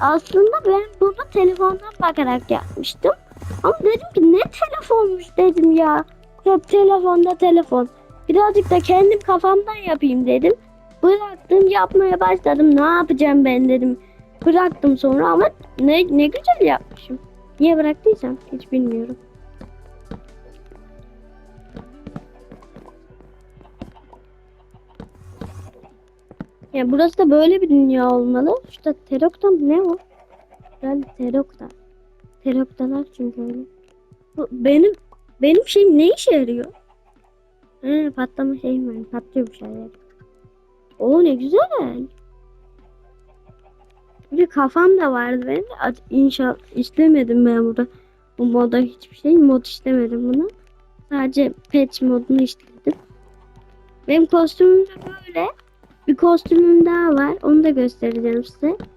aslında ben bunu telefondan bakarak yapmıştım. Ama dedim ki ne telefonmuş dedim ya. Hep telefonda telefon. Birazcık da kendim kafamdan yapayım dedim. Bıraktım yapmaya başladım. Ne yapacağım ben dedim. Bıraktım sonra ama ne, ne güzel yapmışım. Niye bıraktıysam hiç bilmiyorum. Ya burası da böyle bir dünya olmalı. İşte Terok'ta ne o? Herhalde Terok'ta. Terok'talar çünkü öyle. Bu benim benim şeyim ne işe yarıyor? He, patlama şey mi? Patlıyor bir şeyler. Oo ne güzel. Bir kafam da vardı benim. İnşallah istemedim ben burada. Bu moda hiçbir şey mod istemedim bunu. Sadece patch modunu istedim. Benim kostümüm de böyle. Kostümüm daha var. Onu da göstereceğim size.